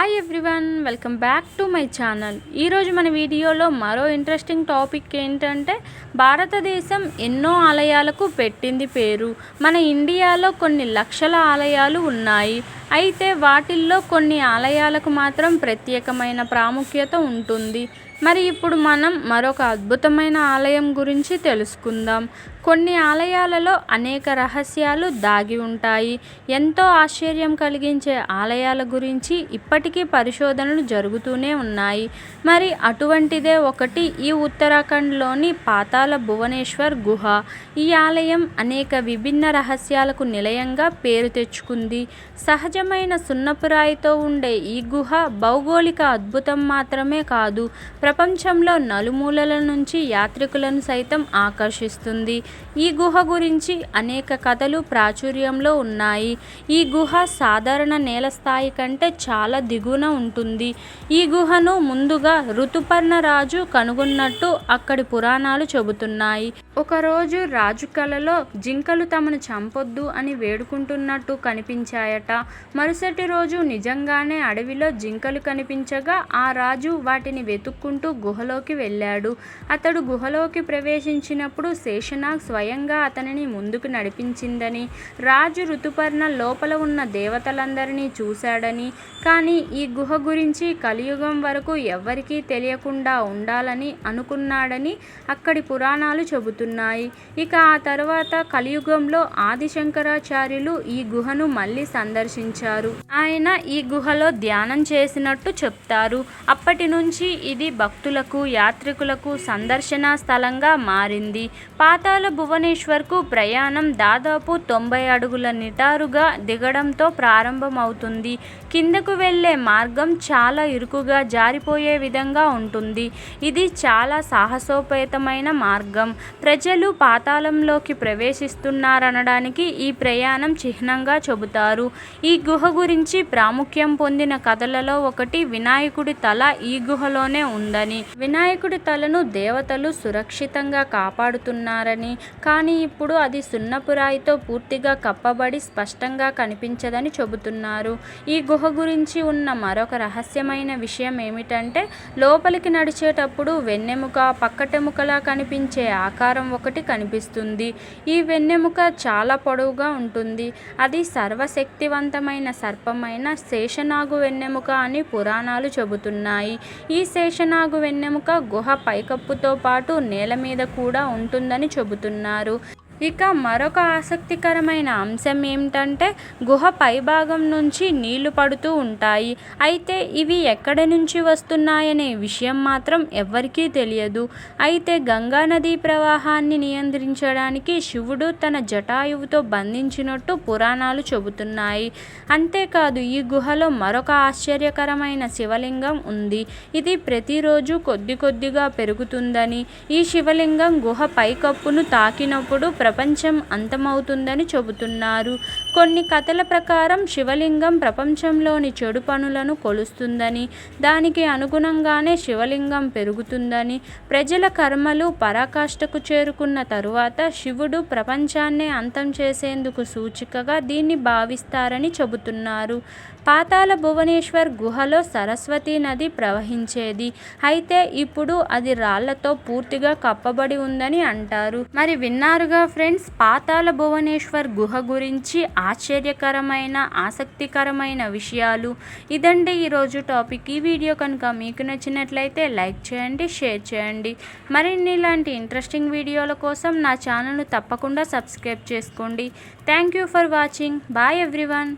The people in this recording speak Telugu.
Hi everyone welcome back to my channel ఈరోజు మన వీడియోలో మరో ఇంట్రెస్టింగ్ టాపిక్ ఏంటంటే భారతదేశం ఎన్నో ఆలయాలకు పెట్టింది పేరు. మన ఇండియాలో కొన్ని లక్షల ఆలయాలు ఉన్నాయి. అయితే వాటిల్లో కొన్ని ఆలయాలకు మాత్రం ప్రత్యేకమైన ప్రాముఖ్యత ఉంటుంది. మరి ఇప్పుడు మనం మరొక అద్భుతమైన ఆలయం గురించి తెలుసుకుందాం. కొన్ని ఆలయాలలో అనేక రహస్యాలు దాగి ఉంటాయి. ఎంతో ఆశ్చర్యం కలిగించే ఆలయాల గురించి ఇప్పటికీ పరిశోధనలు జరుగుతూనే ఉన్నాయి. మరి అటువంటిదే ఒకటి ఈ ఉత్తరాఖండ్లోని పాతాల భువనేశ్వర్ గుహ. ఈ ఆలయం అనేక విభిన్న రహస్యాలకు నిలయంగా పేరు తెచ్చుకుంది. సహజమైన సున్నపురాయితో ఉండే ఈ గుహ భౌగోళిక అద్భుతం మాత్రమే కాదు ప్రపంచంలో నలుమూలల నుంచి యాత్రికులను సైతం ఆకర్షిస్తుంది. ఈ గుహ గురించి అనేక కథలు ప్రాచుర్యంలో ఉన్నాయి. ఈ గుహ సాధారణ నేల స్థాయి కంటే చాలా దిగువన ఉంటుంది. ఈ గుహను ముందుగా ఋతుపర్ణ రాజు కనుగొన్నట్టు అక్కడి పురాణాలు చెబుతున్నాయి. ఒకరోజు రాజు కలలో జింకలు తమను చంపొద్దు అని వేడుకుంటున్నట్టు కనిపించాయట. మరుసటి రోజు నిజంగానే అడవిలో జింకలు కనిపించగా ఆ రాజు వాటిని వెతుక్కుంటూ గుహలోకి వెళ్ళాడు. అతడు గుహలోకి ప్రవేశించినప్పుడు శేషనాగ్ స్వయంగా అతనిని ముందుకు నడిపించిందని రాజు ఋతుపర్ణ లోపల ఉన్న దేవతలందరినీ చూశాడని కానీ ఈ గుహ గురించి కలియుగం వరకు ఎవ్వరికీ తెలియకుండా ఉండాలని అనుకున్నాడని అక్కడి పురాణాలు చెబుతున్నాయి ఇక ఆ తర్వాత కలియుగంలో ఆదిశంకరాచార్యులు ఈ గుహను మళ్ళీ సందర్శించారు. ఆయన ఈ గుహలో ధ్యానం చేసినట్టు చెప్తారు. అప్పటి నుంచి ఇది భక్తులకు యాత్రికులకు సందర్శన స్థలంగా మారింది. పాతాల భువనేశ్వర్కు ప్రయాణం దాదాపు తొంభై అడుగుల నిటారుగా దిగడంతో ప్రారంభమవుతుంది. కిందకు వెళ్ళే మార్గం చాలా ఇరుకుగా జారిపోయే విధంగా ఉంటుంది. ఇది చాలా సాహసోపేతమైన మార్గం. ప్రజలు పాతాళంలోకి ప్రవేశిస్తున్నారనడానికి ఈ ప్రయాణం చిహ్నంగా చెబుతారు. ఈ గుహ గురించి ప్రాముఖ్యం పొందిన కథలలో ఒకటి వినాయకుడి తల ఈ గుహలోనే ఉందని. వినాయకుడి తలను దేవతలు సురక్షితంగా కాపాడుతున్నారని కానీ ఇప్పుడు అది సున్నపురాయితో పూర్తిగా కప్పబడి స్పష్టంగా కనిపించదని చెబుతున్నారు. ఈ గుహ గురించి ఉన్న మరొక రహస్యమైన విషయం ఏమిటంటే లోపలికి నడిచేటప్పుడు వెన్నెముక పక్కటెముకలా కనిపించే ఆకారం ఒకటి కనిపిస్తుంది. ఈ వెన్నెముక చాలా పొడవుగా ఉంటుంది. అది సర్వశక్తివంతమైన సర్పమైన శేషనాగు వెన్నెముక అని పురాణాలు చెబుతున్నాయి. ఈ శేషనాగు వెన్నెముక గుహ పైకప్పుతో పాటు నేల మీద కూడా ఉంటుందని చెబుతున్నారు. ఇక మరొక ఆసక్తికరమైన అంశం ఏమిటంటే గుహ పైభాగం నుంచి నీళ్ళు పడుతూ ఉంటాయి. అయితే ఇవి ఎక్కడి నుంచి వస్తున్నాయనే విషయం మాత్రం ఎవ్వరికీ తెలియదు. అయితే గంగా నదీ ప్రవాహాన్ని నియంత్రించడానికి శివుడు తన జటాయువుతో బంధించినట్టు పురాణాలు చెబుతున్నాయి. అంతేకాదు ఈ గుహలో మరొక ఆశ్చర్యకరమైన శివలింగం ఉంది. ఇది ప్రతిరోజు కొద్ది కొద్దిగా పెరుగుతుందని. ఈ శివలింగం గుహ పైకప్పును తాకినప్పుడు ప్రపంచం అంతమవుతుందని చెబుతున్నారు. కొన్ని కథల ప్రకారం శివలింగం ప్రపంచంలోని చెడు పనులను కొలుస్తుందని దానికి అనుగుణంగానే శివలింగం పెరుగుతుందని ప్రజల కర్మలు పరాకాష్ఠకు చేరుకున్న తరువాత శివుడు ప్రపంచాన్నే అంతం చేసేందుకు సూచికగా దీన్ని భావిస్తారని చెబుతున్నారు. పాతాల భువనేశ్వర్ గుహలో సరస్వతి నది ప్రవహించేది. అయితే ఇప్పుడు అది రాళ్ళతో పూర్తిగా కప్పబడి ఉందని అంటారు. మరి విన్నారుగా ఫ్రెండ్స్ పాతాల భువనేశ్వర్ గుహ గురించి ఆశ్చర్యకరమైన ఆసక్తికరమైన విషయాలు. ఇదండి ఈరోజు టాపిక్. ఈ వీడియో కనుక మీకు నచ్చినట్లయితే లైక్ చేయండి షేర్ చేయండి. మరిన్ని ఇలాంటి ఇంట్రెస్టింగ్ వీడియోల కోసం నా ఛానల్ను తప్పకుండా సబ్స్క్రైబ్ చేసుకోండి. Thank you for watching. Bye everyone.